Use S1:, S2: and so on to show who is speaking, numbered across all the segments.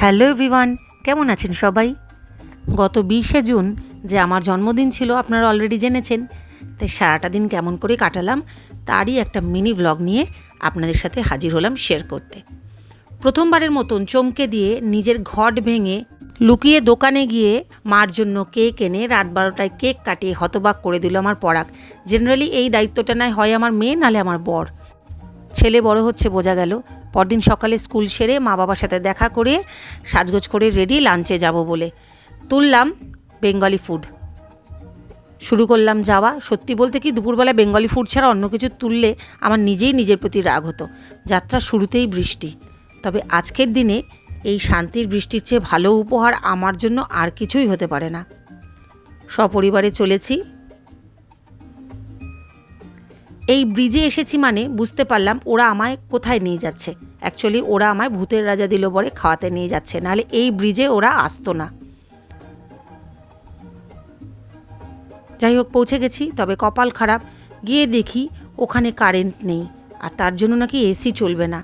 S1: Hello everyone, কেমন আছেন সবাই? গত বিশে জুন যে আমার জন্মদিন ছিল, আপনারা অলরেডি জেনেছেন। তাই সারাটা দিন কেমন করে কাটালাম, তারই একটা মিনি ব্লগ নিয়ে আপনাদের সাথে হাজির হলাম শেয়ার করতে। প্রথমবারের মতন চমকে দিয়ে নিজের ঘট ভেঙে লুকিয়ে দোকানে গিয়ে মার জন্য কেক এনে রাত বারোটায় কেক কাটিয়ে হতবাক করে দিল আমার পরাগ। জেনারেলি এই দায়িত্বটা নয় হয় আমার মেয়ে, নালে আমার বর। ছেলে বড় হচ্ছে, বোঝা গেল। পরদিন সকালে স্কুল সেরে মা বাবার সাথে দেখা করে সাজগোজ করে রেডি লাঞ্চে যাব বলে। তুললাম বেঙ্গলি ফুড শুরু করলাম যাওয়া। সত্যি বলতে কি, দুপুরবেলা বেঙ্গলি ফুড ছাড়া অন্য কিছু তুললে আমার নিজেই নিজের প্রতি রাগ হতো। যাত্রা শুরুতেই বৃষ্টি। তবে আজকের দিনে এই শান্তির বৃষ্টির চেয়ে ভালো উপহার আমার জন্য আর কিছুই হতে পারে না। সপরিবারে চলেছি। এই ব্রিজে এসেছি মানে বুঝতে পারলাম ওরা আমায় কোথায় নিয়ে যাচ্ছে। অ্যাকচুয়ালি ওরা আমায় ভূতের রাজা দিল বলে খাওয়াতে নিয়ে যাচ্ছে, নাহলে এই ব্রিজে ওরা আসতো না। যাই হোক, পৌঁছে গেছি, তবে কপাল খারাপ। গিয়ে দেখি ওখানে কারেন্ট নেই, আর তার জন্য নাকি এসি চলবে না।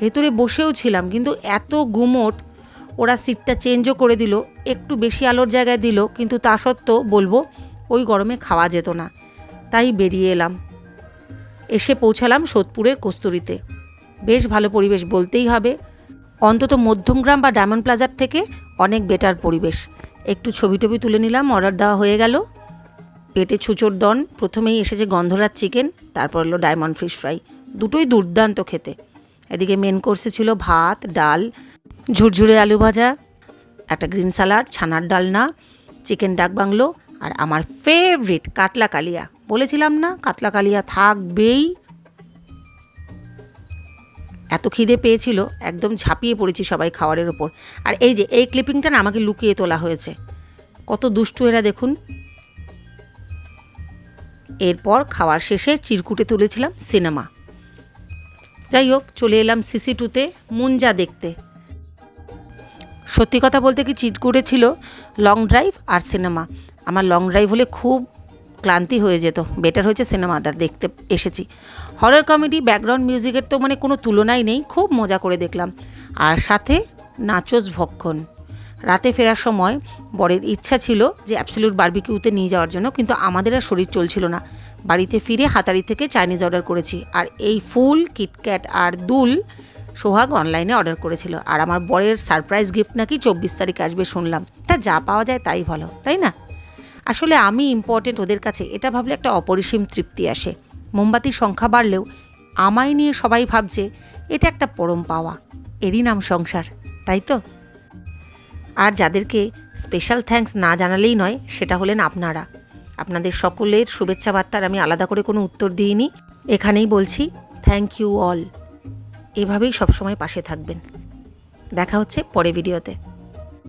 S1: ভেতরে বসেও ছিলাম, কিন্তু এত গুমোট, ওরা সিটটা চেঞ্জও করে দিল, একটু বেশি আলোর জায়গায় দিল, কিন্তু তা সত্ত্বেও বলব, ওই গরমে খাওয়া যেত না। তাই বেরিয়ে এলাম। এসে পৌঁছালাম সোদপুরের কস্তুরিতে। বেশ ভালো পরিবেশ বলতেই হবে। অন্তত মধ্যমগ্রাম বা ডায়মন্ড প্লাজার থেকে অনেক বেটার পরিবেশ। একটু ছবি টবি তুলে নিলাম, অর্ডার দেওয়া হয়ে গেল। পেটে ছুচোর দন, প্রথমেই এসেছে গন্ধরাজ চিকেন, তারপর হলো ডায়মন্ড ফিশ ফ্রাই। দুটোই দুর্দান্ত খেতে। এদিকে মেন কোর্সে ছিল ভাত, ডাল, ঝুরঝুরে আলু ভাজা, একটা গ্রিন স্যালাড ছানার ডালনা, চিকেন ডাক বাংলো, আর আমার ফেভারিট কাতলা কালিয়া। বলেছিলাম না, কাতলা কালিয়া থাকবেই। এত খিদে পেয়েছিল, একদম ঝাঁপিয়ে পড়েছি সবাই খাওয়ারের ওপর। আর এই যে, এই ক্লিপিংটা না আমাকে লুকিয়ে তোলা হয়েছে। কত দুষ্টু এরা দেখুন। এরপর খাওয়ার শেষে চিরকুটে তুলেছিলাম সিনেমা যাই হোক, চলে এলাম সিসি টুতে মুঞ্জা দেখতে। সত্যি কথা বলতে কি চিটকুটে ছিল লং ড্রাইভ আর সিনেমা আমার লং ড্রাইভ হলে খুব ক্লান্তি হয়ে যেত। বেটার হয়েছে সিনেমাটা, দেখতে এসেছি। হরর কমেডি ব্যাকগ্রাউন্ড মিউজিকের তো মানে কোনো তুলনাই নেই, খুব মজা করে দেখলাম। আর সাথে নাচোস ভক্ষণ। রাতে ফেরার সময় বরের ইচ্ছা ছিল যে অ্যাবসলিউট বার্বিকিউতে নিয়ে যাওয়ার জন্য, কিন্তু আমাদের আর শরীর চলছিল না। বাড়িতে ফিরে হাতারি থেকে চাইনিজ অর্ডার করেছি। আর এই ফুল কিটক্যাট আর দুল সোহাগ অনলাইনে অর্ডার করেছিল। আর আমার বরের সারপ্রাইজ গিফট নাকি চব্বিশ তারিখ আসবে শুনলাম। তা যা পাওয়া যায় তাই ভালো, তাই না? আসলে আমি ইম্পর্টেন্ট ওদের কাছে, এটা ভাবলে একটা অপরিসীম তৃপ্তি আসে। মোমবাতির সংখ্যা বাড়লেও আমায় নিয়ে সবাই ভাবছে, এটা একটা পরম পাওয়া। এরই নাম সংসার, তাই তো? আর যাদেরকে স্পেশাল থ্যাঙ্কস না জানালেই নয়, সেটা হলেন আপনারা। আপনাদের সকলের শুভেচ্ছা বার্তার আমি আলাদা করে কোনো উত্তর দিইনি। এখানেই বলছি থ্যাংক ইউ অল এভাবেই সবসময় পাশে থাকবেন। দেখা হচ্ছে পরে ভিডিওতে